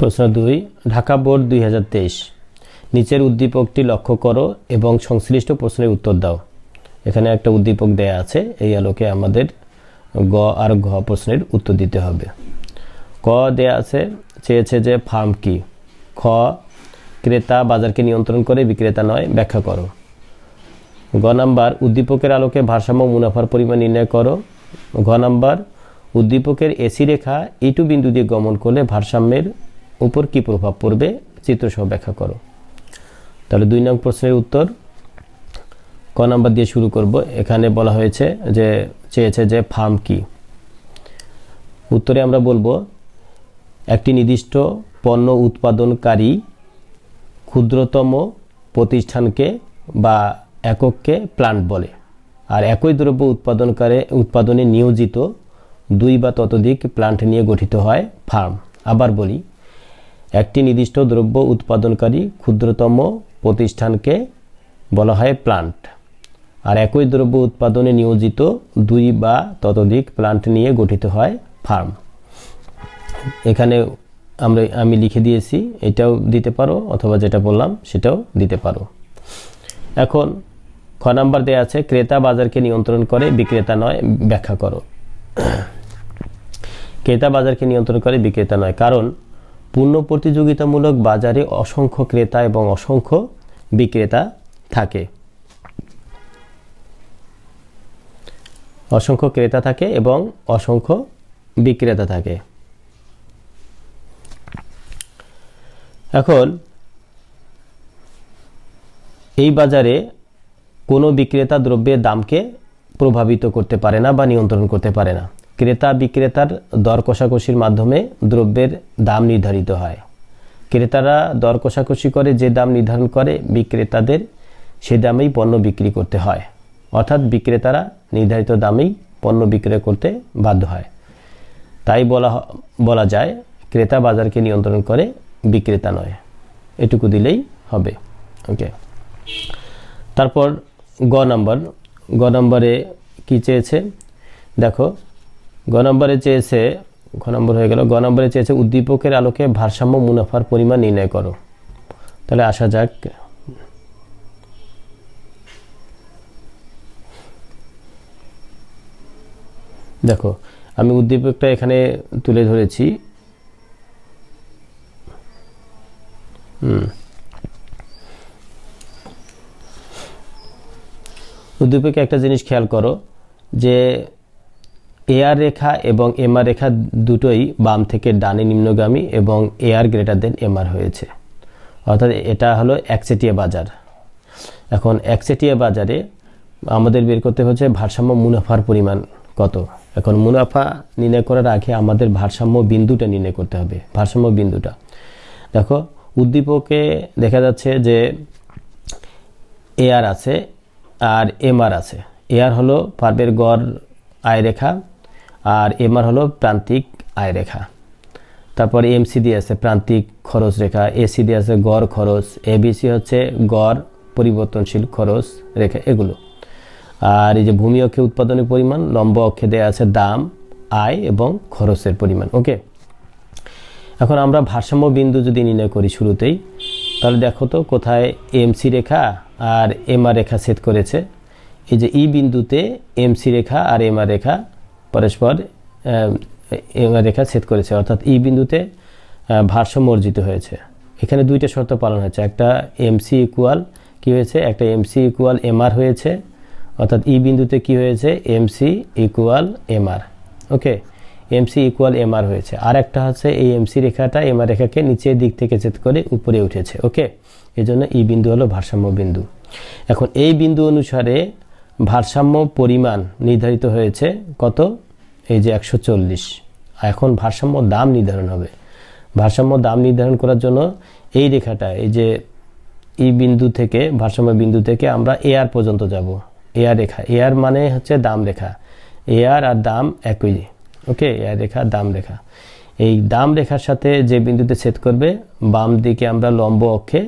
প্রশ্ন দুই, ঢাকা বোর্ড দুই হাজার তেইশ। নিচের উদ্দীপকটি লক্ষ্য করো এবং সংশ্লিষ্ট প্রশ্নের উত্তর দাও। এখানে একটা উদ্দীপক দেয়া আছে, এই আলোকে আমাদের গ আর ঘ প্রশ্নের উত্তর দিতে হবে। ক দেয়া আছে, চেয়েছে যে ফার্ম কি? খ, ক্রেতা বাজারকে নিয়ন্ত্রণ করে বিক্রেতা নয়, ব্যাখ্যা করো। গ নাম্বার, উদ্দীপকের আলোকে ভারসাম্য মুনাফার পরিমাণ নির্ণয় করো। ঘ নাম্বার, উদ্দীপকের এসি রেখা ইটু বিন্দু দিয়ে গমন করলে ভারসাম্যের উপর কি প্রভাব পড়বে? চিত্রসহ ব্যাখ্যা করো। তাহলে দুই নং প্রশ্নের উত্তর ক নাম্বার দিয়ে শুরু করব। এখানে বলা হয়েছে যে, চেয়েছে যে ফার্ম কি? উত্তরে আমরা বলব, একটি নির্দিষ্ট পণ্য উৎপাদনকারী ক্ষুদ্রতম প্রতিষ্ঠানকে বা একককে প্লান্ট বলে। আর একই দ্রব্য উৎপাদনকারে, উৎপাদনে নিয়োজিত দুই বা ততোধিক প্লান্ট নিয়ে গঠিত হয় ফার্ম। আবার বলি একটি নির্দিষ্ট দ্রব্য উৎপাদনকারী ক্ষুদ্রতম প্রতিষ্ঠানকে বলা হয় প্লান্ট। আর একই দ্রব্য উৎপাদনে নিয়োজিত দুই বা ততোধিক প্লান্ট নিয়ে গঠিত হয় ফার্ম। এখানে আমরা, আমি লিখে দিয়েছি, এটাও দিতে পারো, অথবা যেটা বললাম, সেটাও দিতে পারো। এখন খ নাম্বার দেওয়া আছে, ক্রেতা বাজারকে নিয়ন্ত্রণ করে, বিক্রেতা নয়, ব্যাখ্যা করো। ক্রেতা বাজারকে নিয়ন্ত্রণ করে, বিক্রেতা নয়। কারণ পূর্ণ প্রতিযোগিতামূলক বাজারে অসংখ্য ক্রেতা এবং অসংখ্য বিক্রেতা থাকে। অসংখ্য ক্রেতা থাকে এবং অসংখ্য বিক্রেতা থাকে। এখন, এই বাজারে কোনো বিক্রেতা দ্রব্যের দামকে প্রভাবিত করতে পারে না বা নিয়ন্ত্রণ করতে পারে না। ক্রেতা বিক্রেতার দর কষাকষির মাধ্যমে দ্রব্যের দাম নির্ধারিত হয়। ক্রেতারা দর কষাকষি করে, যে দাম নির্ধারণ করে বিক্রেতাদের, সে দামেই পণ্য বিক্রি করতে হয়। অর্থাৎ বিক্রেতারা নির্ধারিত দামেই পণ্য বিক্রয় করতে বাধ্য হয়। তাই বলা বলা যায়, ক্রেতা বাজারকে নিয়ন্ত্রণ করে বিক্রেতা নয়। এটুকু দিলেই হবে। ওকে তারপর গ নম্বর। গ নম্বরে কী চেয়েছে? দেখো গ নম্বরে চেয়েছে, ঘ নম্বর হয়ে গেল, গ নম্বরে চেয়েছে, উদ্দীপকের আলোকে ভারসাম্য মুনাফার পরিমাণ নির্ণয় করো। তাহলে আসা যাক। দেখো, আমি উদ্দীপকটা এখানে তুলে ধরেছি। হুম। উদ্দীপকে একটা জিনিস খেয়াল করো, যে এআর রেখা এবং এমআর রেখা দুটোই বাম থেকে ডানে নিম্নগামী এবং এআর গ্রেটার দেন এমআর হয়েছে। অর্থাৎ এটা হলো একচেটিয়া বাজার। এখন একচেটিয়া বাজারে আমাদের বের করতে হচ্ছে ভারসাম্য মুনাফার পরিমাণ কত। এখন মুনাফা নির্ণয় করার আগে আমাদের ভারসাম্য বিন্দুটা নির্ণয় করতে হবে, ভারসাম্য বিন্দুটা। দেখো, উদ্দীপকে দেখা যাচ্ছে যে এআর আছে আর এমআর আছে। এআর হলো পার্বের গড় আয় রেখা আর এমআর হলো প্রান্তিক আয় রেখা। তারপর তারপরে দিয়ে আছে, প্রান্তিক খরচ রেখা। এসি দিয়ে আছে, গড় খরচ। এবিসি হচ্ছে গড় পরিবর্তনশীল খরচ রেখা, এগুলো। আর এই যে ভূমি অক্ষে উৎপাদনের পরিমাণ, লম্ব অক্ষে দেওয়া আছে দাম, আয় এবং খরচের পরিমাণ, ওকে? এখন আমরা ভারসাম্য বিন্দু যদি নির্ণয় করি শুরুতেই, তাহলে দেখো তো কোথায় এমসি রেখা আর এমআর রেখা সেট করেছে। এই যে ই বিন্দুতে এমসি রেখা আর এমআর রেখা পরস্পর রেখা ছেদ করেছে, অর্থাৎ ই বিন্দুতে ভারসাম্য অর্জিত হয়েছে। এখানে দুইটা শর্ত পালন হয়েছে। একটা এমসি ইকুয়াল কি হয়েছে? একটা এমসি ইকুয়াল এমআর হয়েছে। অর্থাৎ ই বিন্দুতে কি হয়েছে? MC equal MR okay MC equal MR হয়েছে। আর একটা হচ্ছে এই এমসি রেখাটা এমআর রেখাকে নিচের দিক থেকে চেত করে উপরে উঠেছে। ওকে এই জন্য ই বিন্দু হলো ভারসাম্য বিন্দু। এখন এই বিন্দু অনুসারে ভারসাম্য পরিমাণ নির্ধারিত হয়েছে কত? এই যে একশো চল্লিশ। এখন ভারসাম্য দাম নির্ধারণ হবে। ভারসাম্য দাম নির্ধারণ করার জন্য এই রেখাটা, এই যে ই বিন্দু থেকে, ভারসাম্য বিন্দু থেকে আমরা এআর পর্যন্ত যাব। এআর রেখা এআর মানে হচ্ছে দাম রেখা। এআর আর দাম একই। ওকে এআর রেখা, দাম রেখা। এই দাম রেখার সাথে যে বিন্দুতে ছেদ করবে, বাম দিকে আমরা লম্ব অক্ষে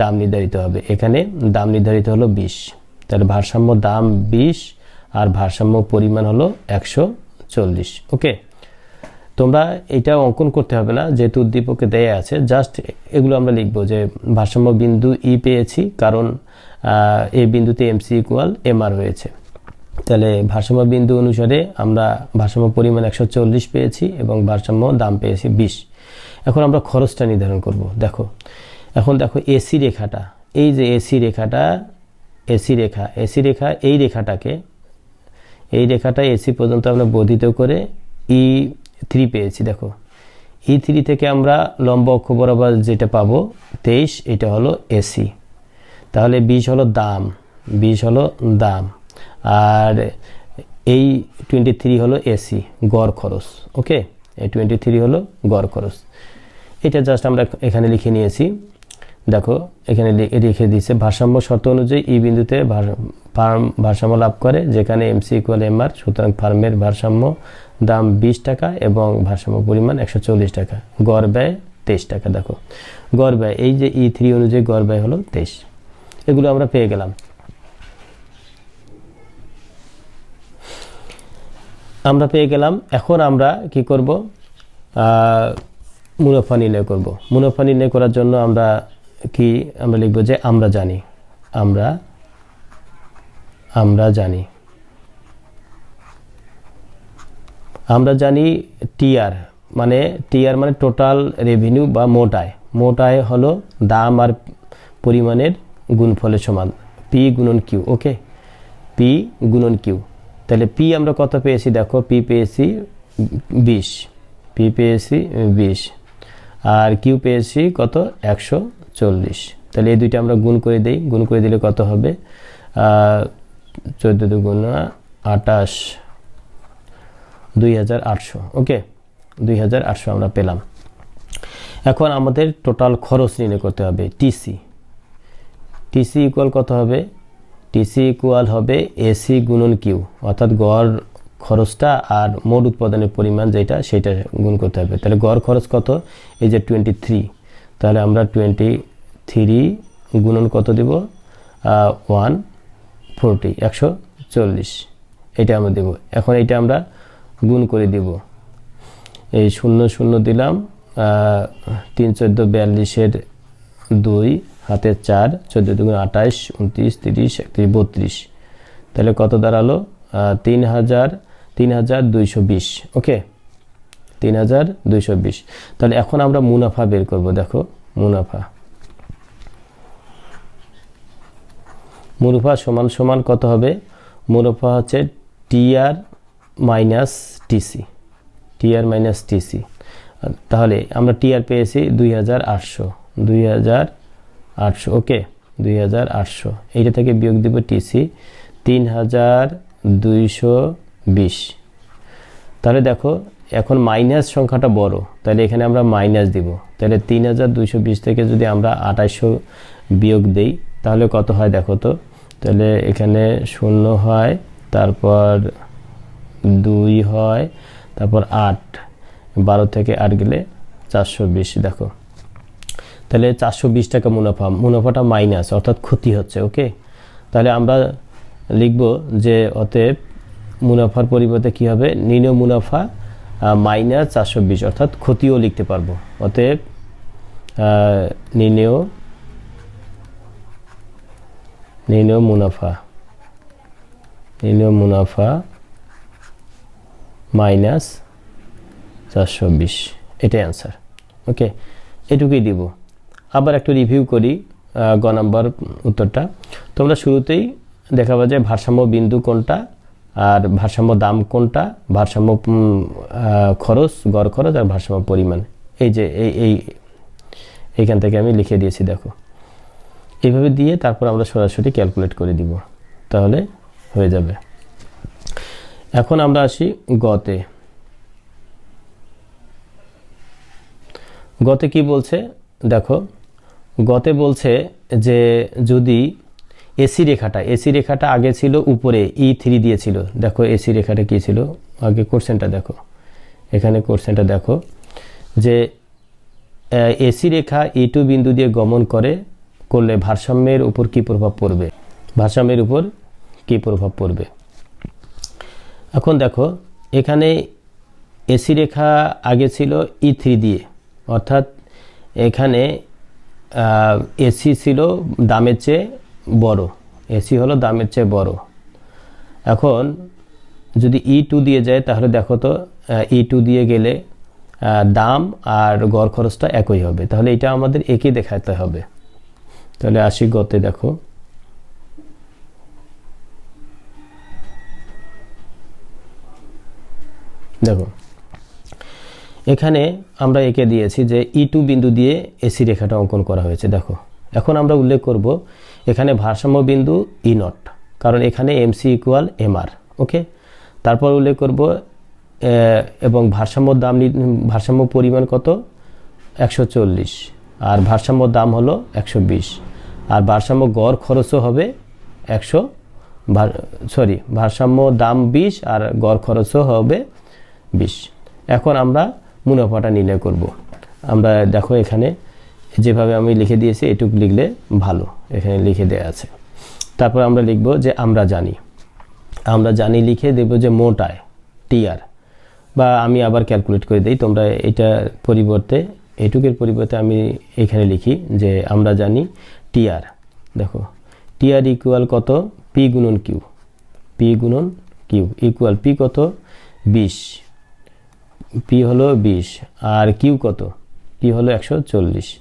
দাম নির্ধারিত হবে। এখানে দাম নির্ধারিত হলো বিশ। তাহলে ভারসাম্য দাম বিশ আর ভারসাম্য পরিমাণ হলো একশো চল্লিশ, ওকে? তোমরা এটা অঙ্কন করতে হবে না, যেহেতু উদ্দীপকে দেয়া আছে জাস্ট এগুলো আমরা লিখব যে ভারসাম্য বিন্দু ই পেয়েছি, কারণ এই বিন্দুতে এমসি ইকুয়াল এমআর হয়েছে তাহলে ভারসাম্য বিন্দু অনুসারে আমরা ভারসাম্য পরিমাণ একশো চল্লিশ পেয়েছি এবং ভারসাম্য দাম পেয়েছি বিশ। এখন আমরা খরচটা নির্ধারণ করব, দেখো। এখন দেখো এসি রেখাটা, এই যে এসি রেখাটা এসি রেখা এসি রেখা এই রেখাটাকে এই রেখাটা এসি পর্যন্ত আমরা বর্ধিত করে ই থ্রি পেয়েছি, দেখো। ই থ্রি থেকে আমরা লম্ব অক্ষ বরাবর যেটা পাবো, তেইশ, এটা হলো এসি। তাহলে বিশ হলো দাম, বিশ হলো দাম। আর এই টোয়েন্টি থ্রি হলো এসি, গড় খরচ, ওকে? এই টোয়েন্টি থ্রি হলো গড় খরচ। এটা জাস্ট আমরা এখানে লিখে নিয়েছি। দেখো, এখানে লিখে দিয়েছে, ভারসাম্য শর্ত অনুযায়ী ই বিন্দুতে ফার্ম ভারসাম্য লাভ করে, যেখানে এমসি ইকুয়াল এমআর সুতরাং ফার্মের ভারসাম্য দাম বিশ টাকা এবং ভারসাম্য পরিমাণ একশো চল্লিশ টাকা। গড় ব্যয় তেইশ টাকা, দেখো। গড় ব্যয়, এই যে ই থ্রি অনুযায়ী গড় ব্যয় হলো তেইশ। এগুলো আমরা পেয়ে গেলাম। আমরা পেয়ে গেলাম, এখন আমরা কি করব? মুনাফা নির্ণয় করব। মুনাফা নির্ণয় করার জন্য আমরা কি আমরা লিখব যে আমরা জানি। আমরা আমরা জানি। আমরা জানি টিআর মানে টিআর মানে টোটাল রেভিনিউ বা মোট আয় মোট আয় হলো দাম আর পরিমাণের গুণফলের সমান। পি গুণন কিউ ওকে? পি গুণন কিউ তাহলে পি আমরা কত পেয়েছি? দেখো পি পেয়েছি বিশ। পি পেয়েছি বিশ। আর কিউ পেয়েছি কত? একশো চল্লিশ। তাহলে এই দুইটা আমরা গুণ করে দিই। গুণ করে দিলে কত হবে? চোদ্দ দুগুণা আটাশ দুই হাজার আটশো। ওকে? দুই হাজার আটশো আমরা পেলাম। এখন আমাদের টোটাল খরচ নির্ণয় করতে হবে টিসি। টিসি ইকুয়াল কত হবে? টিসি ইকুয়াল হবে এসি গুণন কিউ, অর্থাৎ গড় খরচটা আর মোট উৎপাদনের পরিমাণ যেটা, সেটা গুণ করতে হবে। তাহলে গড় খরচ কত? এই যে টোয়েন্টি থ্রি তাহলে আমরা টোয়েন্টি থ্রি গুণন কত দিব? ওয়ান ফোরটি একশো চল্লিশ। এটা আমরা দেব। এখন এটা আমরা গুণ করে দিব। এই শূন্য শূন্য দিলাম তিন চোদ্দ বিয়াল্লিশের দুই, হাতে চার, চোদ্দ দুগুণ আঠাশ, উনত্রিশ, তিরিশ, একত্রিশ, বত্রিশ। তাহলে কত দাঁড়াল? তিন হাজার তিন হাজার দুইশো বিশ। ওকে তিন হাজার দুইশো বিশ। তাহলে এখন আমরা মুনাফা বের করব, দেখো, মুনাফা। মুনাফা সমান সমান কত হবে? মুনাফা হচ্ছে TR minus TC. TR minus TC. তাহলে আমরা টিআর পেয়েছি দুই হাজার আটশো। দুই হাজার আটশো, ওকে, দুই হাজার আটশো। এইটা থেকে বিয়োগ দিব টিসি। তিন হাজার দুইশো বিশ। তাহলে দেখো, এখন মাইনাস সংখ্যাটা বড়, তাহলে এখানে আমরা মাইনাস দিব। তাহলে তিন হাজার দুইশো বিশ থেকে যদি আমরা আঠাশশো বিয়োগ দেই, তাহলে কত হয় দেখো তো? তাহলে এখানে শূন্য হয়, তারপর দুই হয়, তারপর আট। বারো থেকে আট গেলে চারশো বিশ, দেখো। তাহলে চারশো বিশ টাকা মুনাফা, মুনাফাটা মাইনাস অর্থাৎ ক্ষতি হচ্ছে ওকে তাহলে আমরা লিখব যে অতএব মুনাফার পরিবর্তে কী হবে? নিম্ন মুনাফা মাইনাস চারশো বিশ, অর্থাৎ ক্ষতিও লিখতে পারব। অতএব নির্ণয় নির্ণয় মুনাফা নির্ণয় মুনাফা মাইনাস চারশো বিশ। এটাই অ্যান্সার ওকে এটুকুই দিব। আবার একটু রিভিউ করি গ নাম্বার উত্তরটা। তোমরা শুরুতেই দেখাবো যে ভারসাম্য বিন্দু কোনটা? আর ভারসাম্য দাম কোনটা? ভারসাম্য খরচ, গড় খরচ আর ভারসাম্য পরিমাণ। এই যে, এই এই, এইখান থেকে আমি লিখে দিয়েছি, দেখো। এইভাবে দিয়ে তারপর আমরা সরাসরি ক্যালকুলেট করে দিব। তাহলে হয়ে যাবে। এখন আমরা আসি গতে। গতে কি বলছে? দেখো, গতে বলছে যে যদি এসি রেখাটা এসি রেখাটা আগে ছিল উপরে ই থ্রি দিয়েছিল। দেখো, এসি রেখাটা কী ছিল? আগে কোর্সেনটা দেখো। এখানে কোর্সেনটা দেখো যে এসি রেখা ই টু বিন্দু দিয়ে গমন করে, করলে ভারসাম্যের উপর কি প্রভাব পড়বে? ভারসাম্যের উপর কি প্রভাব পড়বে? এখন দেখো, এখানে এসি রেখা আগে ছিল ই থ্রি দিয়ে। অর্থাৎ এখানে এসি ছিল দামের চেয়ে বড়। এসি হলো দামের চেয়ে বড়। এখন যদি ই টু দিয়ে যায়, তাহলে দেখো তো ই টু দিয়ে গেলে দাম আর গড় খরচটা একই হবে। তাহলে এটা আমাদের একই দেখাতে হবে। তাহলে আসি গতে দেখো। দেখো, এখানে আমরা এঁকে দিয়েছি যে ই টু বিন্দু দিয়ে এসি রেখাটা অঙ্কন করা হয়েছে। দেখো এখন আমরা উল্লেখ করব এখানে ভারসাম্য বিন্দু ই নট কারণ এখানে এমসি ইকুয়াল এমআর ওকে তারপর উল্লেখ করব এবং ভারসাম্য দাম ভারসাম্য পরিমাণ কত? একশো চল্লিশ, আর ভারসাম্য দাম হলো একশো বিশ, আর ভারসাম্য গড় খরচও হবে একশো সরি ভারসাম্য দাম বিশ, আর গড় খরচও হবে বিশ। এখন আমরা মুনাফাটা নির্ণয় করব। আমরা দেখো এখানে যেভাবে আমি লিখে দিয়েছি, এটুক লিখলে ভালো। এখানে লিখে দেওয়া আছে। তারপর আমরা লিখব যে আমরা জানি। আমরা জানি লিখে দেব যে মোটায়, টিআর। বা আমি আবার ক্যালকুলেট করে দিই, তোমরা এটার পরিবর্তে, এটুকের পরিবর্তে আমি এখানে লিখি যে আমরা জানি টিআর। দেখো, টিআর ইকুয়াল কত? পি গুণন কিউ। পি গুণন কিউ। ইকুয়াল পি কত? বিশ। পি হলো বিশ। আর কিউ কত? পি হলো একশো চল্লিশ।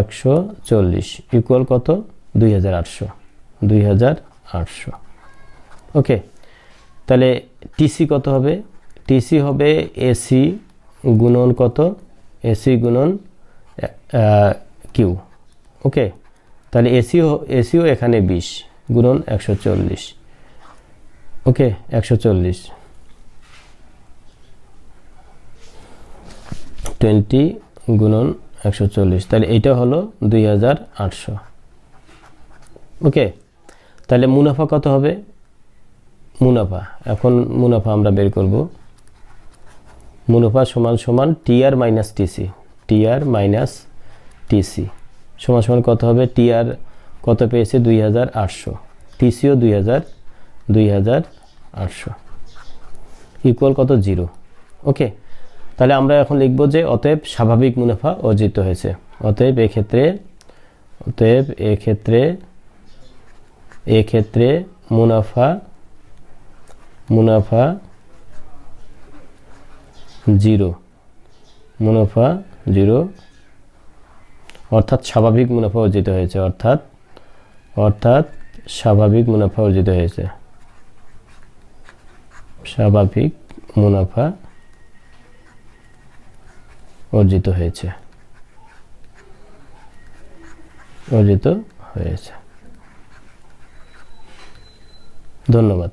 একশো চল্লিশ। ইকুয়াল কত? দুই হাজার আটশো। দুই হাজার আটশো। ওকে। তাহলে টিসি কত হবে? টিসি হবে এসি গুণন কত? এসি গুণন কিউ ওকে। তাহলে এসিও এসিও এখানে বিশ গুণন একশো চল্লিশ। ওকে, একশো চল্লিশ। টোয়েন্টি গুণন একশো চল্লিশ। তাহলে এইটা হলো দুই হাজার আটশো। ওকে? তাহলে মুনাফা কত হবে? মুনাফা। এখন মুনাফা আমরা বের করব। মুনাফা সমান সমান TR minus TC. TR minus TC. সমান সমান কত হবে? টিআর কত পেয়েছে? দুই হাজার আটশো। টিসিও দুই হাজার দুই হাজার আটশো। ইকুয়াল কত? জিরো। ওকে? তাহলে আমরা এখন লিখব যে অতএব স্বাভাবিক মুনাফা অর্জিত হয়েছে। অতএব এক্ষেত্রে অতএব এক্ষেত্রে এক্ষেত্রে মুনাফা মুনাফা জিরো। মুনাফা জিরো। অর্থাৎ স্বাভাবিক মুনাফা অর্জিত হয়েছে। অর্থাৎ অর্থাৎ স্বাভাবিক মুনাফা অর্জিত হয়েছে। স্বাভাবিক মুনাফা অর্জিত হয়েছে। অর্জিত হয়েছে। ধন্যবাদ।